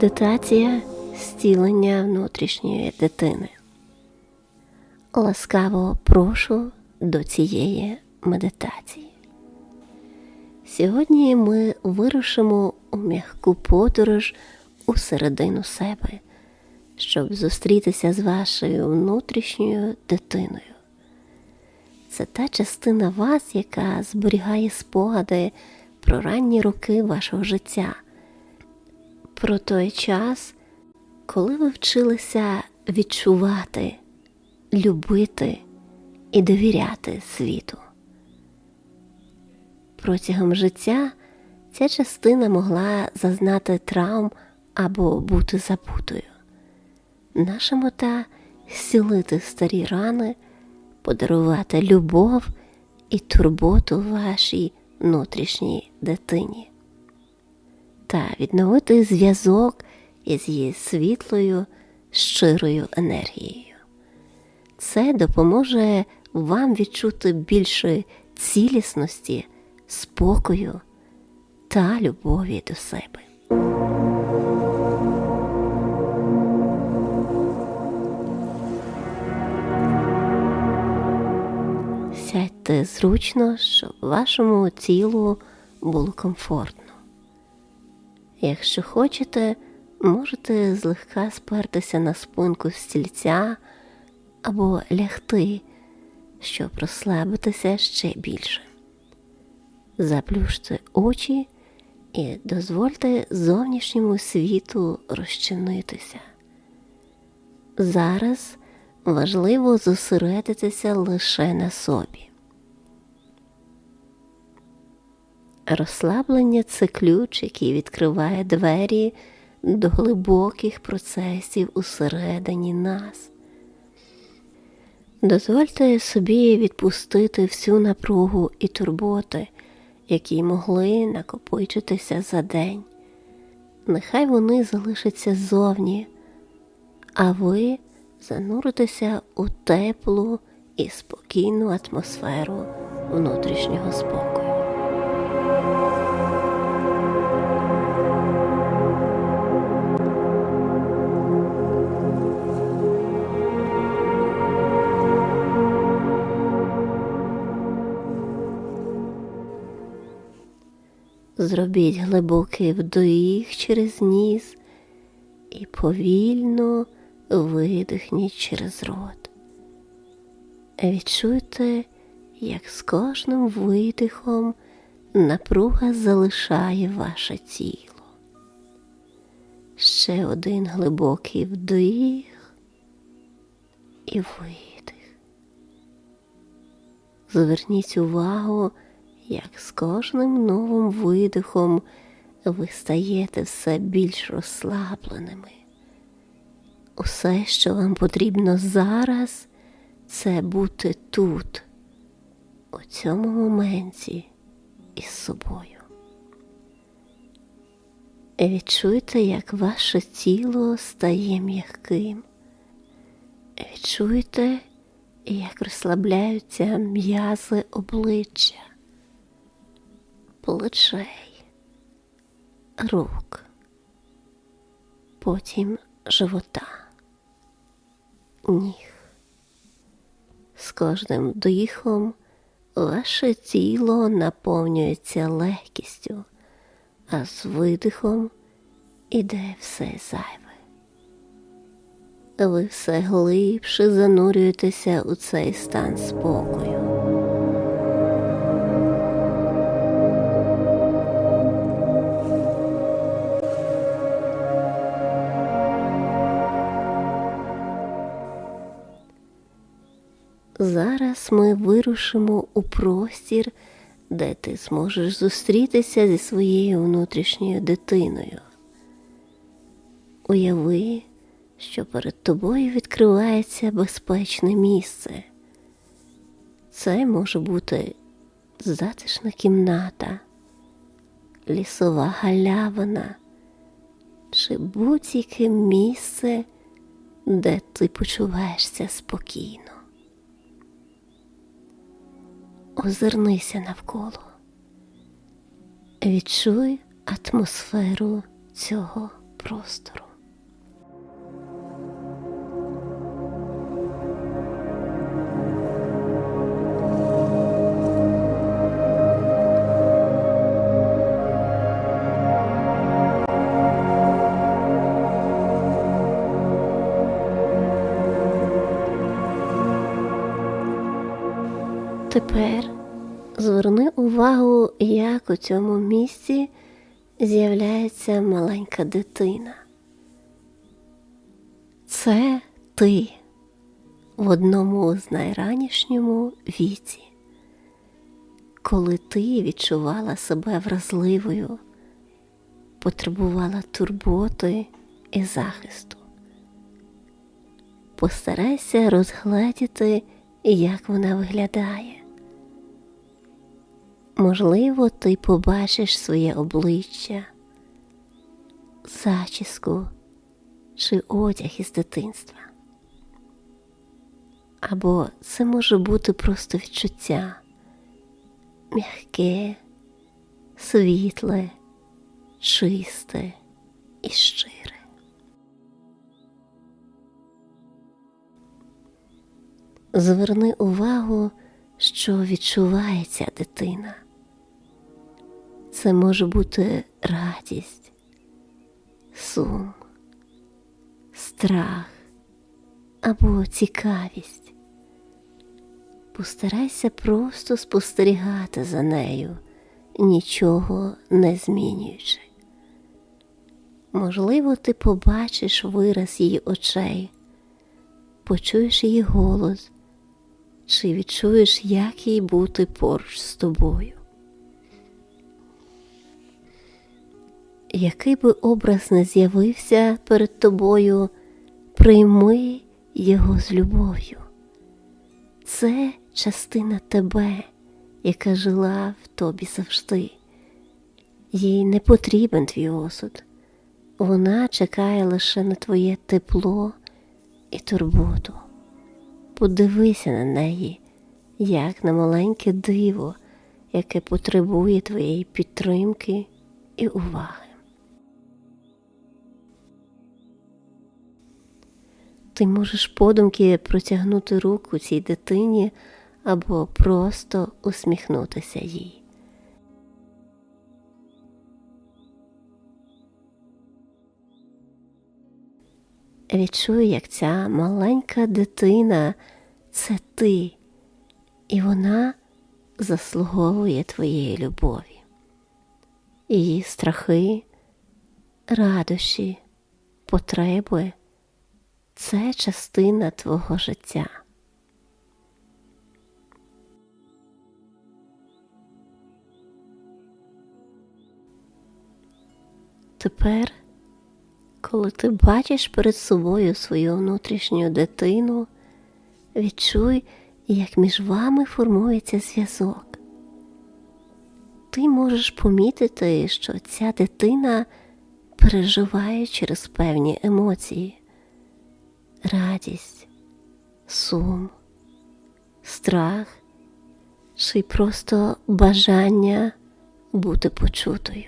Медитація зцілення внутрішньої дитини. Ласкаво прошу до цієї медитації. Сьогодні ми вирушимо у м'яку подорож у середину себе, щоб зустрітися з вашою внутрішньою дитиною. Це та частина вас, яка зберігає спогади про ранні роки вашого життя, про той час, коли ви вчилися відчувати, любити і довіряти світу. Протягом життя ця частина могла зазнати травм або бути забутою. Наша мета зцілити старі рани, подарувати любов і турботу вашій внутрішній дитині та відновити зв'язок із її світлою, щирою енергією. Це допоможе вам відчути більше цілісності, спокою та любові до себе. Сядьте зручно, щоб вашому тілу було комфортно. Якщо хочете, можете злегка спертися на спинку стільця або лягти, щоб розслабитися ще більше. Заплющте очі і дозвольте зовнішньому світу розчинитися. Зараз важливо зосередитися лише на собі. Розслаблення це ключ, який відкриває двері до глибоких процесів усередині нас. Дозвольте собі відпустити всю напругу і турботи, які могли накопичитися за день. Нехай вони залишаться ззовні, а ви зануритеся у теплу і спокійну атмосферу внутрішнього спокою. Зробіть глибокий вдих через ніс і повільно видихніть через рот. Відчуйте, як з кожним видихом напруга залишає ваше тіло. Ще один глибокий вдих і видих. Зверніть увагу як з кожним новим видихом ви стаєте все більш розслабленими. Усе, що вам потрібно зараз, це бути тут, у цьому моменті із собою. Відчуйте, як ваше тіло стає м'яким. Відчуйте, як розслабляються м'язи обличчя плечей, рук, потім живота, ніг. З кожним дихом ваше тіло наповнюється легкістю, а з видихом іде все зайве. Ви все глибше занурюєтеся у цей стан спокою. Зараз ми вирушимо у простір, де ти зможеш зустрітися зі своєю внутрішньою дитиною. Уяви, що перед тобою відкривається безпечне місце. Це може бути затишна кімната, лісова галявина чи будь-яке місце, де ти почуваєшся спокійно. Озирнися навколо, відчуй атмосферу цього простору. Як у цьому місці з'являється маленька дитина. Це ти в одному з найранішньому віці, коли ти відчувала себе вразливою, потребувала турботи і захисту. Постарайся розгледіти, як вона виглядає. Можливо, ти побачиш своє обличчя, зачіску чи одяг із дитинства. Або це може бути просто відчуття м'яке, світле, чисте і щире. Зверни увагу, що відчуває ця дитина. Це може бути радість, сум, страх або цікавість. Постарайся просто спостерігати за нею, нічого не змінюючи. Можливо, ти побачиш вираз її очей, почуєш її голос, чи відчуєш, як їй бути поруч з тобою. Який би образ не з'явився перед тобою, прийми його з любов'ю. Це частина тебе, яка жила в тобі завжди. Їй не потрібен твій осуд. Вона чекає лише на твоє тепло і турботу. Подивися на неї, як на маленьке диво, яке потребує твоєї підтримки і уваги. Ти можеш подумки протягнути руку цій дитині або просто усміхнутися їй. Відчуй, як ця маленька дитина це ти, і вона заслуговує твоєї любові, її страхи, радощі, потреби це частина твого життя. Тепер, коли ти бачиш перед собою свою внутрішню дитину, відчуй, як між вами формується зв'язок. Ти можеш помітити, що ця дитина переживає через певні емоції радість, сум, страх чи просто бажання бути почутою.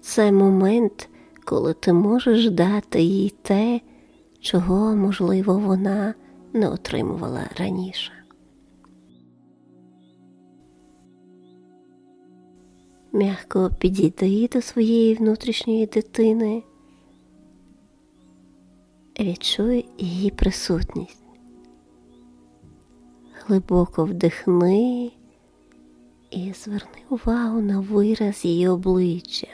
Це момент, коли ти можеш дати їй те, чого, можливо, вона не отримувала раніше. Мягко підійди до своєї внутрішньої дитини відчуй її присутність. Глибоко вдихни і зверни увагу на вираз її обличчя,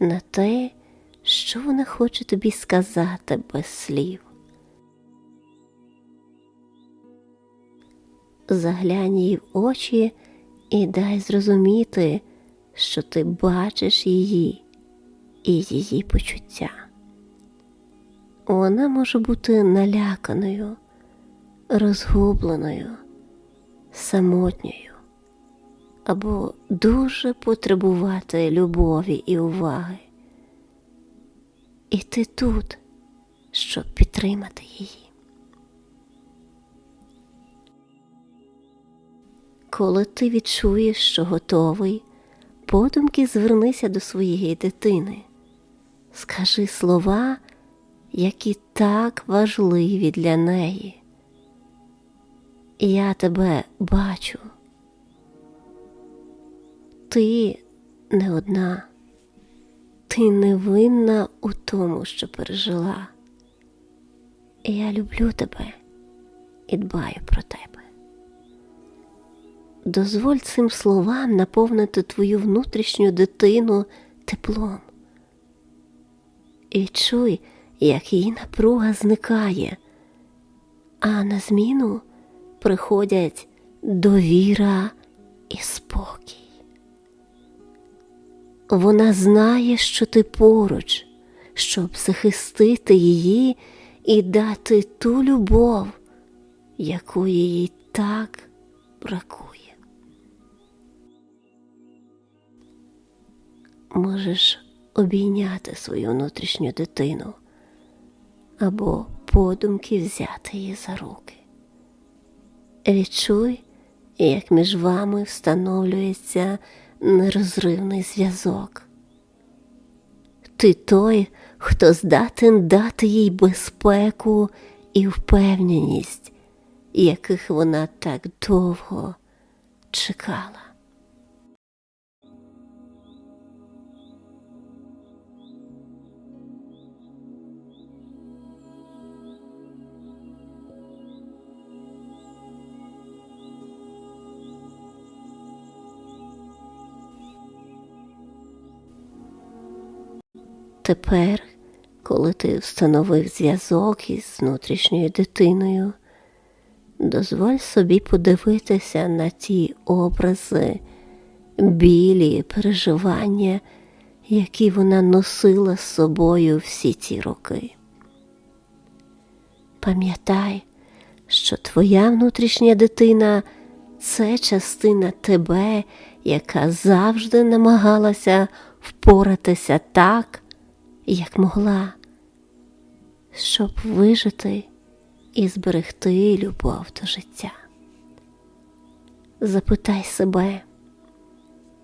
на те, що вона хоче тобі сказати без слів. Заглянь їй в очі і дай зрозуміти, що ти бачиш її і її почуття. Вона може бути наляканою, розгубленою, самотньою або дуже потребувати любові і уваги. І ти тут, щоб підтримати її. Коли ти відчуєш, що готовий, подумки звернися до своєї дитини. скажи слова, які так важливі для неї. Я тебе бачу. Ти не одна, ти не винна у тому, що пережила. Я люблю тебе і дбаю про тебе. Дозволь цим словам наповнити твою внутрішню дитину теплом. І відчуй, як її напруга зникає, а на зміну приходять довіра і спокій. Вона знає, що ти поруч, щоб захистити її і дати ту любов, яку їй так бракує. Можеш обійняти свою внутрішню дитину або подумки взяти її за руки. Відчуй, як між вами встановлюється нерозривний зв'язок. Ти той, хто здатен дати їй безпеку і впевненість, яких вона так довго чекала. Тепер, коли ти встановив зв'язок із внутрішньою дитиною, дозволь собі подивитися на ті образи, білі переживання, які вона носила з собою всі ці роки. Пам'ятай, що твоя внутрішня дитина це частина тебе, яка завжди намагалася впоратися так як могла, щоб вижити і зберегти любов до життя. Запитай себе,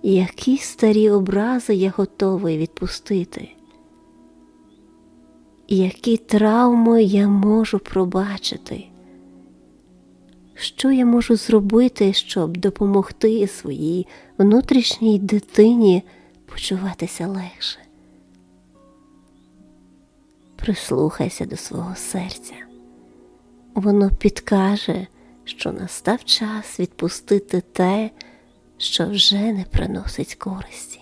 які старі образи я готовий відпустити, які травми я можу пробачити, що я можу зробити, щоб допомогти своїй внутрішній дитині почуватися легше прислухайся до свого серця. Воно підкаже, що настав час відпустити те, що вже не приносить користі.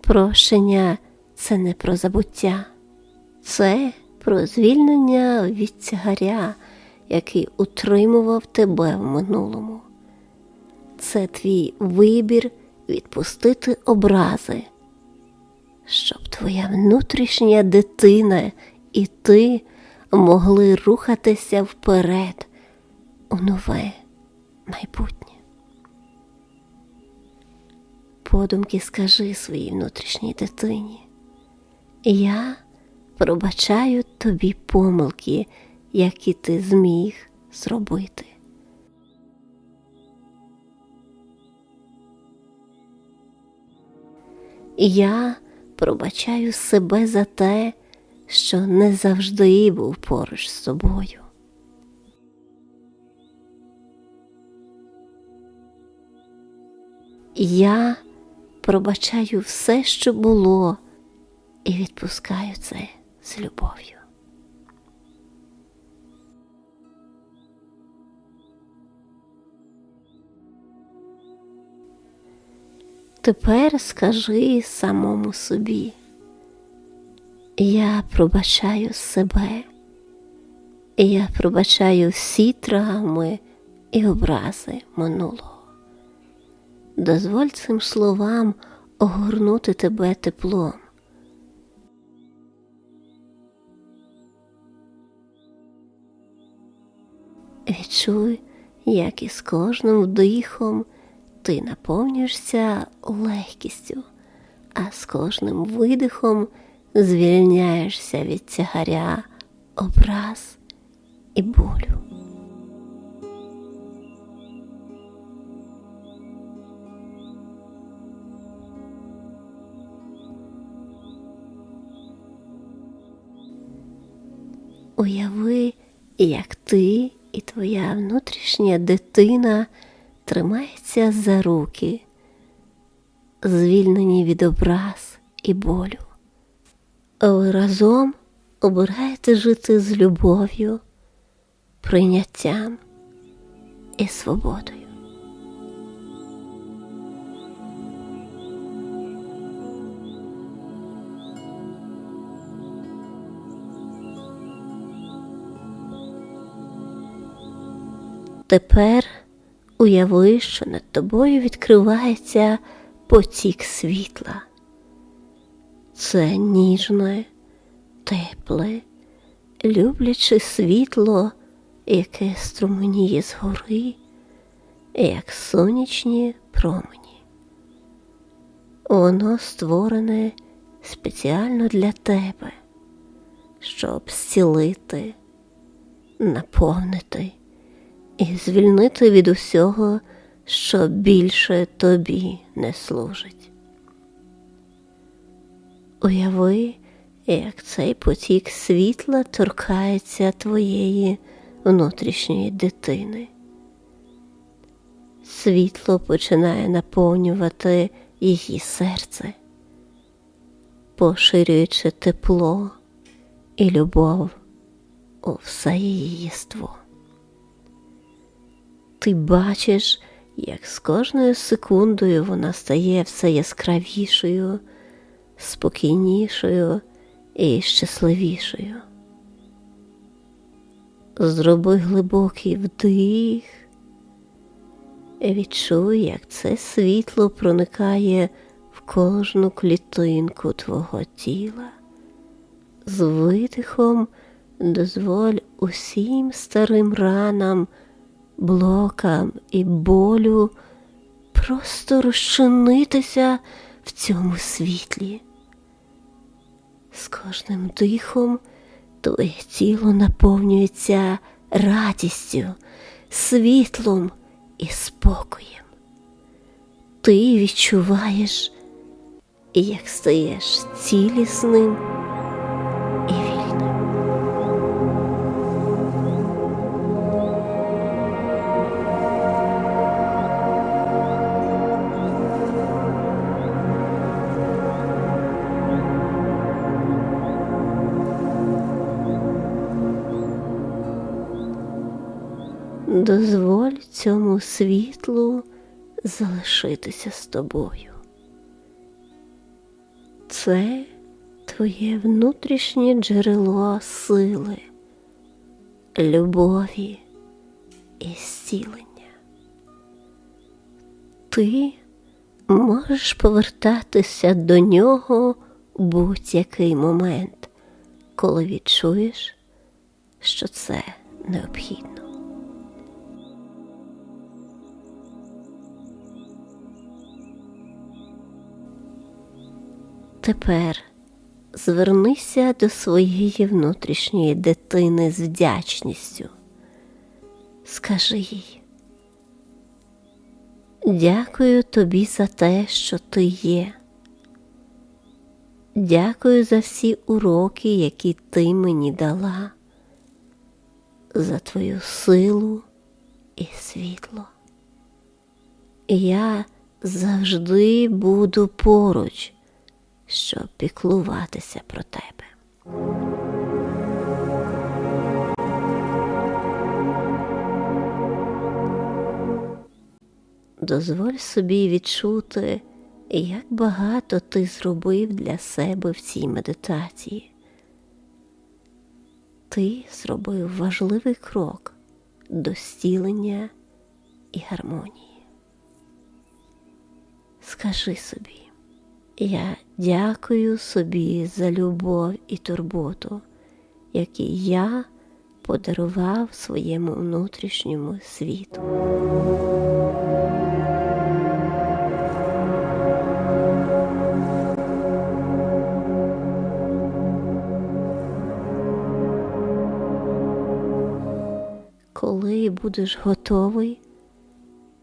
Прощення це не про забуття, це про звільнення від тягаря, який утримував тебе в минулому. Це твій вибір відпустити образи, щоб твоя внутрішня дитина і ти могли рухатися вперед у нове майбутнє. Подумки скажи своїй внутрішній дитині. Я пробачаю тобі помилки, які ти зміг зробити. Я пробачаю себе за те, що не завжди був поруч з собою. Я пробачаю все, що було, і відпускаю це з любов'ю. Тепер скажи самому собі, я пробачаю себе, я пробачаю всі травми і образи минулого. Дозволь цим словам огорнути тебе теплом. Відчуй, як із кожним вдихом ти наповнюєшся легкістю, а з кожним видихом звільняєшся від тягаря образ і болю. Уяви, як ти і твоя внутрішня дитина тримається за руки, звільнені від образ і болю. Ви разом обираєте жити з любов'ю, прийняттям і свободою. Тепер уяви, що над тобою відкривається потік світла. Це ніжне, тепле, любляче світло, яке струменіє згори, як сонячні промені. Воно створене спеціально для тебе, щоб зцілити, наповнити і звільнити від усього, що більше тобі не служить. Уяви, як цей потік світла торкається твоєї внутрішньої дитини. Світло починає наповнювати її серце, поширюючи тепло і любов у все її єство. Ти бачиш, як з кожною секундою вона стає все яскравішою, спокійнішою і щасливішою. Зроби глибокий вдих, і відчуй, як це світло проникає в кожну клітинку твого тіла. З видихом дозволь усім старим ранам блокам і болю просто розчинитися в цьому світлі. З кожним дихом твоє тіло наповнюється радістю, світлом і спокоєм. Ти відчуваєш, як стаєш цілісним залишитися з тобою. Це твоє внутрішнє джерело сили, любові і зцілення. Ти можеш повертатися до нього будь-який момент, коли відчуєш, що це необхідно. Тепер звернися до своєї внутрішньої дитини з вдячністю. Скажи їй, дякую тобі за те, що ти є. Дякую за всі уроки, які ти мені дала, за твою силу і світло. Я завжди буду поруч щоб піклуватися про тебе. Дозволь собі відчути, як багато ти зробив для себе в цій медитації. Ти зробив важливий крок до стілення і гармонії. Скажи собі, я дякую собі за любов і турботу, які я подарував своєму внутрішньому світу. Коли будеш готовий,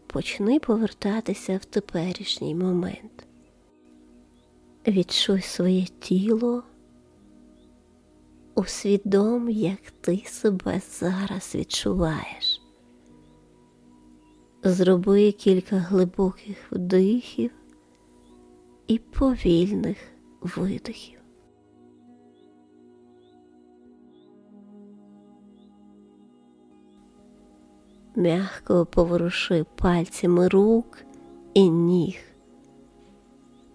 почни повертатися в теперішній момент. Відчуй своє тіло, усвідом, як ти себе зараз відчуваєш. Зроби кілька глибоких вдихів і повільних видихів. Мягко поворуши пальцями рук і ніг.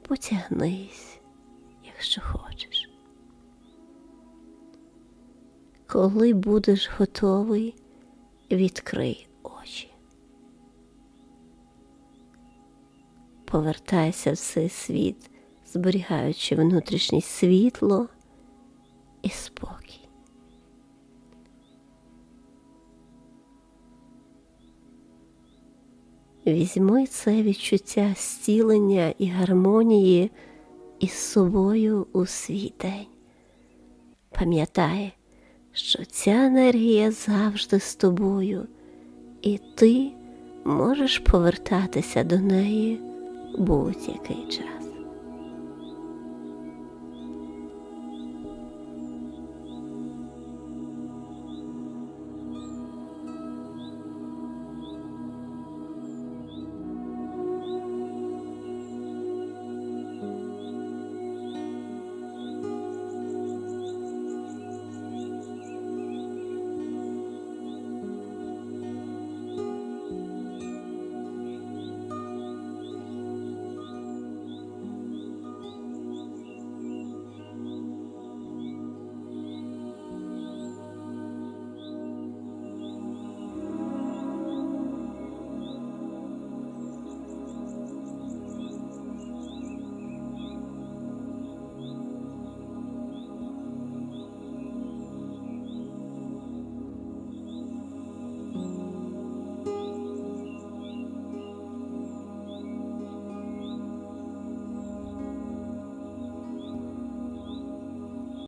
Потягнись, якщо хочеш. Коли будеш готовий, відкрий очі. Повертайся в цей світ, зберігаючи внутрішнє світло і спокій. Візьми це відчуття зцілення і гармонії із собою у свій день. Пам'ятай, що ця енергія завжди з тобою, і ти можеш повертатися до неї будь-який час.